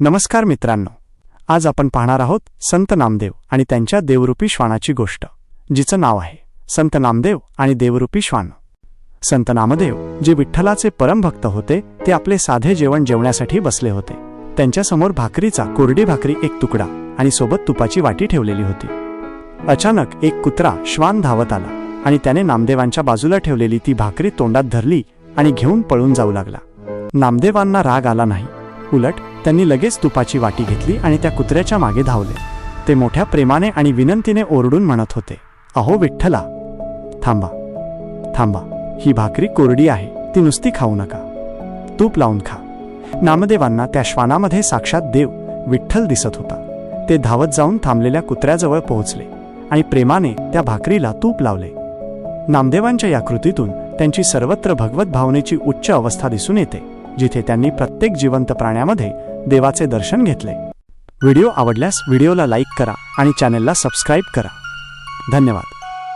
नमस्कार मित्रांनो. आज आपण पाहणार आहोत संत नामदेव आणि त्यांच्या देवरूपी श्वानाची गोष्ट जिचं नाव आहे संत नामदेव आणि देवरूपी श्वान. संत नामदेव जे विठ्ठलाचे परमभक्त होते ते आपले साधे जेवण जेवण्यासाठी बसले होते. त्यांच्यासमोर भाकरीचा कोरडी भाकरी एक तुकडा आणि सोबत तुपाची वाटी ठेवलेली होती. अचानक एक कुत्रा श्वान धावत आला आणि त्याने नामदेवांच्या बाजूला ठेवलेली ती भाकरी तोंडात धरली आणि घेऊन पळून जाऊ लागला. नामदेवांना राग आला नाही. उलट त्यांनी लगेच तुपाची वाटी घेतली आणि त्या कुत्र्याच्या मागे धावले. ते मोठ्या प्रेमाने आणि विनंतीने ओरडून म्हणत होते अहो विठ्ठला थांबा थांबा. ही भाकरी कोरडी आहे ती नुसती खाऊ नका. तूप लावून खा. नामदेवांना त्या श्वानामध्ये साक्षात देव विठ्ठल दिसत होता. ते धावत जाऊन थांबलेल्या कुत्र्याजवळ पोहोचले आणि प्रेमाने त्या भाकरीला तूप लावले. नामदेवांच्या या कृतीतून त्यांची सर्वत्र भगवत भावनेची उच्च अवस्था दिसून येते. जिथे त्यांनी प्रत्येक जिवंत प्राण्यामध्ये देवाचे दर्शन घेतले. व्हिडिओ आवडल्यास व्हिडिओला लाईक करा आणि चॅनेलला सबस्क्राईब करा. धन्यवाद.